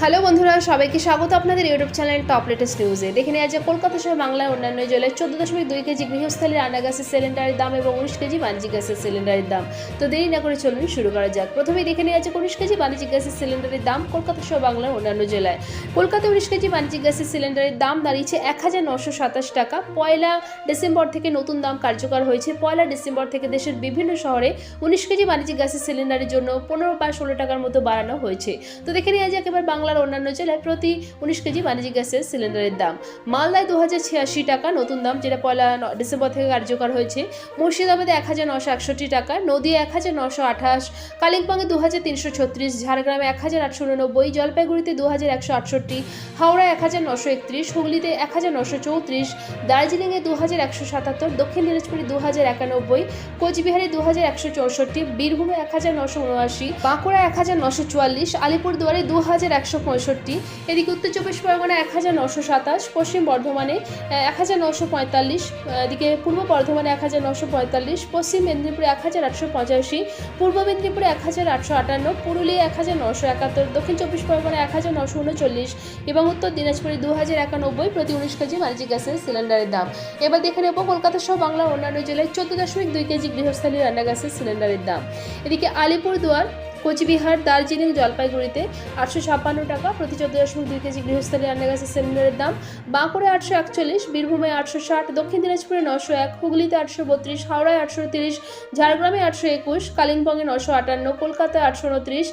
Hello বন্ধুরা, সবাইকে স্বাগত আপনাদের ইউটিউব চ্যানেল টপ লেটেস্ট নিউজে। দেখে নেওয়া যায় কলকাতা সহ বাংলার অন্যান্য জেলায় চোদ্দ দশমিক দুই কেজি গৃহস্থলীর রান্না গ্যাসের সিলিন্ডারের দাম এবং উনিশ কেজি বাণিজ্যিক গ্যাসের সিলিন্ডারের দাম। তো দেরি না করে চলুন শুরু করা যাক। প্রথমেই দেখে নেওয়া উনিশ কেজি বাণিজ্যিক গ্যাসের সিলিন্ডারের দাম কলকাতা সহ বাংলার অন্যান্য জেলায়। কলকাতা উনিশ কেজি বাণিজ্যিক গ্যাসের সিলিন্ডারের দাম দাঁড়িয়েছে এক হাজার নশো সাতাশ টাকা। পয়লা ডিসেম্বর থেকে নতুন দাম কার্যকর হয়েছে। পয়লা ডিসেম্বর থেকে দেশের বিভিন্ন শহরে উনিশ কেজি বাণিজ্যিক গ্যাসের সিলিন্ডারের জন্য পনেরো বা ষোলো টাকার মতো বাড়ানো হয়েছে। তো দেখে নেওয়া যাক, এবার বাংলার অন্যান্য জেলায় প্রতি উনিশ কেজি বাণিজ্যিক গ্যাসের সিলিন্ডারের দাম। মালদায় দু হাজার ছিয়াশি টাকা নতুন দাম, যেটা পয়লা ডিসেম্বর থেকে কার্যকর হয়েছে। মুর্শিদাবাদে এক হাজার নশো একষট্টি টাকা নদিয়া এক হাজার নশো আঠাশ, কালিম্পংয়ে দু হাজার তিনশো ছত্রিশ, ঝাড়গ্রামে এক হাজার আটশো উননব্বই, জলপাইগুড়িতে দু হাজার একশো আটষট্টি হাওড়া এক হাজার নশো একত্রিশ, হুগলিতে এক হাজার নশো চৌত্রিশ, দার্জিলিংয়ে দু হাজার একশো সাতাত্তর, দক্ষিণ দিনাজপুরে দু হাজার একানব্বই, কোচবিহারে দু হাজার একশো চৌষট্টি, বীরভূমে এক হাজার নশো উনআশি বাঁকুড়া এক হাজার নশো চুয়াল্লিশ, আলিপুরদুয়ারে দু হাজার একশো পঁয়ষট্টি। এদিকে উত্তর চব্বিশ পরগনা এক হাজার নশো সাতাশ, পশ্চিম বর্ধমানে এক হাজার নশো পঁয়তাল্লিশ এদিকে পূর্ব বর্ধমানে এক হাজার নশো পঁয়তাল্লিশ, পশ্চিম মেদিনীপুরে এক হাজার আটশো পঁচাশি, পূর্ব মেদিনীপুরে এক হাজার আটশো আটান্ন, পুরুলিয়া এক হাজার নশো একাত্তর, দক্ষিণ চব্বিশ পরগনা এক হাজার নশো উনচল্লিশ এবং উত্তর দিনাজপুরে দু হাজার একানব্বই প্রতি উনিশ কেজি বাণিজ্যিক গ্যাসের সিলিন্ডারের দাম। এবার দেখে নেব কলকাতা সহ বাংলার অন্যান্য জেলায় চোদ্দ দশমিক দুই কেজি গৃহস্থলী রান্না গ্যাসের সিলিন্ডারের দাম। এদিকে আলিপুরদুয়ার কোচবিহার, দার্জিলিং, জলপাইগুড়িতে আটশো ছাপ্পান্ন টাকা, প্রতি চোদ্দ দশমিক দুই কেজি গৃহস্থলী গ্যাসের সিলিন্ডারের দাম। বাঁকুড়ে আটশো একচল্লিশ, বীরভূমে আটশো ষাট, দক্ষিণ দিনাজপুরে নশো এক, হুগলিতে আটশো বত্রিশ, হাওড়ায় আটশো তিরিশ, ঝাড়গ্রামে আটশো একুশ, কালিম্পংয়ে নশো আটান্ন, কলকাতায় আটশো উনত্রিশ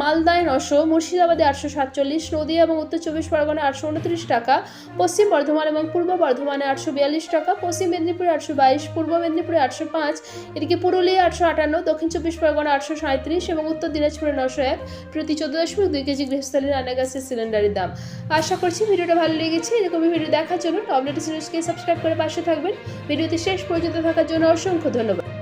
মালদায় নশো, মুর্শিদাবাদে আটশো সাতচল্লিশ, নদীয়া এবং উত্তর চব্বিশ পরগনা আটশো উনত্রিশ টাকা, পশ্চিম বর্ধমান এবং পূর্ব বর্ধমানে আটশো বিয়াল্লিশ টাকা, পশ্চিম মেদিনীপুরে আটশো বাইশ, পূর্ব মেদিনীপুরে আটশো পাঁচ, এদিকে পুরুলিয়া আটশো আটান্ন, দক্ষিণ চব্বিশ পরগনা আটশো সাঁত্রিশ এবং উত্তর দিনাজপুরে নশো এক প্রতি চোদ্দ দশমিক দুই কেজি গৃহস্থলীর রানা গ্যাসের সিলিন্ডারের দাম। আশা করছি ভিডিওটা ভালো লেগেছে। এরকমই ভিডিও দেখার জন্য টবলেট সিরিজকে সাবস্ক্রাইব করে পাশে থাকবেন। ভিডিওতে শেষ পর্যন্ত থাকার জন্য অসংখ্য ধন্যবাদ।